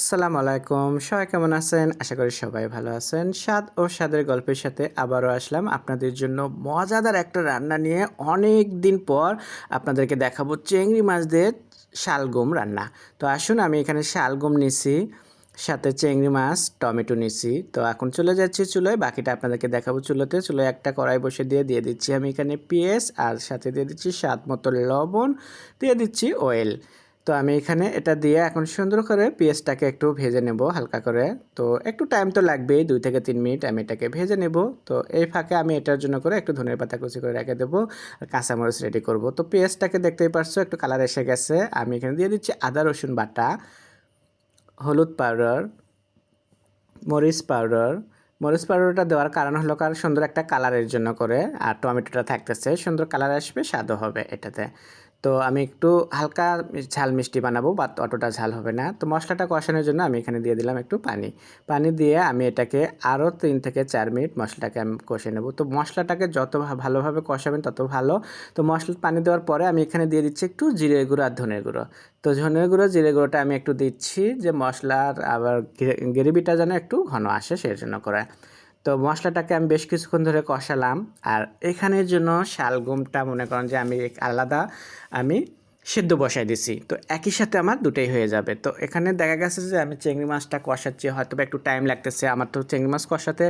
আসসালামু আলাইকুম। সবাই কেমন আছেন? আশা করি সবাই ভালো আছেন। স্বাদ ও স্বাদের গল্পের সাথে আবারও আসলাম আপনাদের জন্য মজাদার একটা রান্না নিয়ে অনেক দিন পর আপনাদেরকে দেখাবো চিংড়ি মাছ দিয়ে শালগম রান্না। তো আসুন, আমি এখানে শালগম নিছি, সাথে চিংড়ি মাছ, টমেটো নিছি। তো এখন চলে যাচ্ছি চুলোয়, বাকিটা আপনাদেরকে দেখাবো চুলোতে। চুলোয় একটা কড়াই বসে দিয়ে দিয়ে দিচ্ছি আমি এখানে পেঁয়াজ আর সাথে দিয়ে দিচ্ছি স্বাদ মতো লবণ, দিয়ে দিচ্ছি অয়েল তো আমি এখানে এটা দিয়ে এখন সুন্দর করে পেঁয়াজটাকে একটু ভেজে নেব হালকা করে। তো একটু টাইম তো লাগবেই, দুই থেকে তিন মিনিট আমি এটাকে ভেজে নেব। তো এই ফাঁকে আমি এটার জন্য করে একটু ধনের পাতা কুচি করে রেখে দেবো আর কাঁচামরিচ রেডি করব। তো পেঁয়াজটাকে দেখতেই পারছ, একটু কালার এসে গেছে। আমি এখানে দিয়ে দিচ্ছি আদা, রসুন বাটা, হলুদ পাউডার মরিচ পাউডার মরিচ পাউডারটা দেওয়ার কারণ হলো কারণ সুন্দর একটা কালারের জন্য করে, আর টমেটোটা থাকতেছে, সুন্দর কালার আসবে, স্বাদও হবে এটাতে। তো আমি একটু হালকা ঝাল মিষ্টি বানাবো বা অতটা ঝাল হবে না। তো মশলাটা কষানোর জন্য আমি এখানে দিয়ে দিলাম একটু পানি। পানি দিয়ে আমি এটাকে আরও তিন থেকে চার মিনিট মশলাটাকে আমি কষে নেব। তো মশলাটাকে যত ভালোভাবে কষাবেন তত ভালো। তো মশলা পানি দেওয়ার পরে আমি এখানে দিয়ে দিচ্ছি একটু জিরে গুঁড়ো আর ধনের গুঁড়ো। তো ধনের গুঁড়ো জিরে গুঁড়োটা আমি একটু দিচ্ছি যে মশলার আবার গ্রেভিটা যেন একটু ঘন আসে সেই জন্য করে। তো মশলাটাকে আমি বেশ কিছুক্ষণ ধরে কষালাম। আর এখানের জন্য শালগুমটা মনে করেন যে আমি আলাদা, আমি সেদ্ধ বসাই দিছি। তো একই সাথে আমার দুটোই হয়ে যাবে। তো এখানে দেখা গেছে যে আমি চিংড়ি মাছটা কষাচ্ছি হয়তো একটু টাইম লাগতেছে। আমার তো চিংড়ি মাছ কষাতে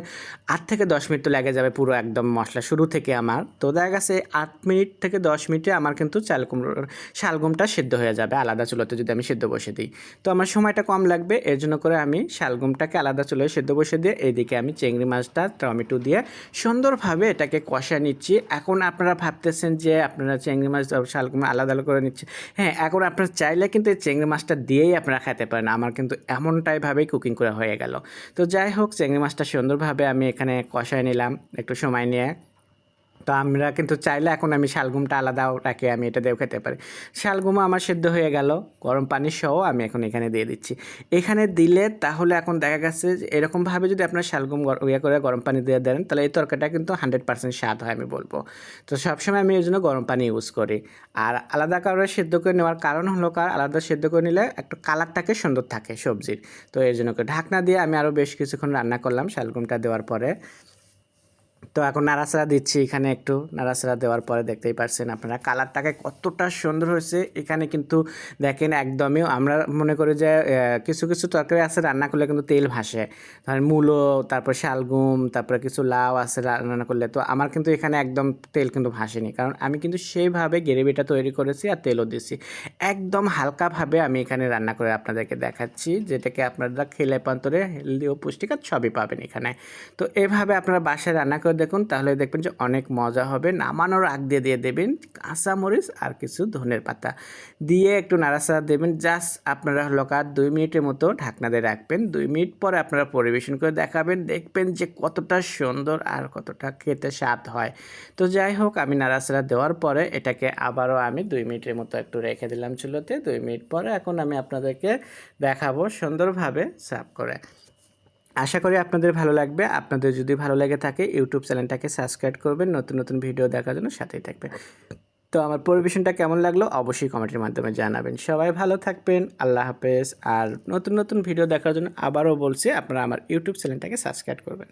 আট থেকে দশ মিনিট তো লেগে যাবে পুরো একদম মশলা শুরু থেকে আমার। তো দেখা গেছে আট মিনিট থেকে দশ মিনিটে আমার কিন্তু চাল কুমড়োর শালগমটা সেদ্ধ হয়ে যাবে আলাদা চুলোতে যদি আমি সেদ্ধ বসে দিই। তো আমার সময়টা কম লাগবে, এর জন্য করে আমি শালগমটাকে আলাদা চুলোয় সেদ্ধ বসে দিয়ে এইদিকে আমি চিংড়ি মাছটা, টমেটো দিয়ে সুন্দরভাবে এটাকে কষা নিচ্ছি। এখন আপনারা ভাবতেছেন যে আপনারা চিংড়ি মাছ শালগম আলাদা আলাদা করে নিচ্ছে হ্যাঁ এখন আপনার চাইলে কিন্তু এই চিংড়ি মাছটা দিয়েই আপনারা খেতে পারেন। আমার কিন্তু এমনটাইভাবেই কুকিং করা হয়ে গেল। তো যাই হোক, চিংড়ি মাছটা সুন্দরভাবে আমি এখানে কষায় নিলাম একটু সময় নিয়ে। তো আমরা কিন্তু চাইলে এখন আমি শালগুমটা আলাদাও রাখি আমি এটা দিয়েও খেতে পারি। শালগুমও আমার সেদ্ধ হয়ে গেল, গরম পানি সহ আমি এখন এখানে দিয়ে দিচ্ছি। এখানে দিলে তাহলে এখন দেখা গেছে যে এরকমভাবে যদি আপনার শালগুম ইয়ে করে গরম পানি দিয়ে দেন, তাহলে এই তরকারিটা কিন্তু হান্ড্রেড পার্সেন্ট স্বাদ হয় আমি বলব। তো সবসময় আমি এই জন্য গরম পানি ইউজ করি। আর আলাদা কারণে সেদ্ধ করে নেওয়ার কারণ হলো কার, আলাদা সেদ্ধ করে নিলে একটু কালারটাকে সুন্দর থাকে সবজির। তো এই জন্য ঢাকনা দিয়ে আমি আরও বেশ কিছুক্ষণ রান্না করলাম শালগুমটা দেওয়ার পরে। তো এখন নাড়াচাড়া দিচ্ছি এখানে একটু। নাড়াচাড়া দেওয়ার পরে দেখতেই পারছেন আপনারা কালারটাকে কতটা সুন্দর হয়েছে। এখানে কিন্তু দেখেন একদমই আমরা মনে করি যে কিছু কিছু তরকারি আছে রান্না করলে কিন্তু তেল ভাসে। ধরেন মূলো, তারপর শালগুম, তারপরে কিছু লাউ আছে রান্না করলে। তো আমার কিন্তু এখানে একদম তেল কিন্তু ভাসেনি। কারণ আমি কিন্তু সেইভাবে গ্রেভিটা তৈরি করেছি আর তেলও দিয়েছি। একদম হালকাভাবে আমি এখানে রান্না করে আপনাদেরকে দেখাচ্ছি। যেটাকে আপনারা খেলে পান্তরে হেলদি ও পুষ্টিকার সবই পাবেন এখানে। তো এভাবে আপনারা বাসায় রান্না করে দেখুন, তাহলে দেখবেন যে অনেক মজা হবে। নামানোর আগ দিয়ে দিয়ে দেবেন কাঁচামরিচ আর কিছু ধনের পাতা। দিয়ে একটু নাড়াচাড়া দেবেন। জাস্ট আপনারা হলো লকার দুই মিনিটের মতো ঢাকনা দিয়ে রাখবেন। দুই মিনিট পরে আপনারা পরিবেশন করে দেখাবেন। দেখবেন যে কতটা সুন্দর আর কতটা খেতে স্বাদ হয়। তো যাই হোক, আমি নাড়াচাড়া দেওয়ার পরে এটাকে আবারও আমি দুই মিনিটের মতো একটু রেখে দিলাম চুলোতে। দুই মিনিট পরে এখন আমি আপনাদেরকে দেখাবো সুন্দরভাবে সার্ভ করে। আশা করি আপনাদের ভালো লাগবে। আপনাদের যদি ভালো লাগে থাকে ইউটিউব চ্যানেলটাকে সাবস্ক্রাইব করবেন, নতুন নতুন ভিডিও দেখার জন্য সাথেই থাকবে তো আমার পরিবেশনটা কেমন লাগল অবশ্যই কমেন্টের মাধ্যমে জানাবেন। সবাই ভালো থাকবেন, আল্লাহ হাফেজ। আর নতুন নতুন ভিডিও দেখার জন্য আবারও বলছি, আপনারা আমার ইউটিউব চ্যানেলটাকে সাবস্ক্রাইব করবেন।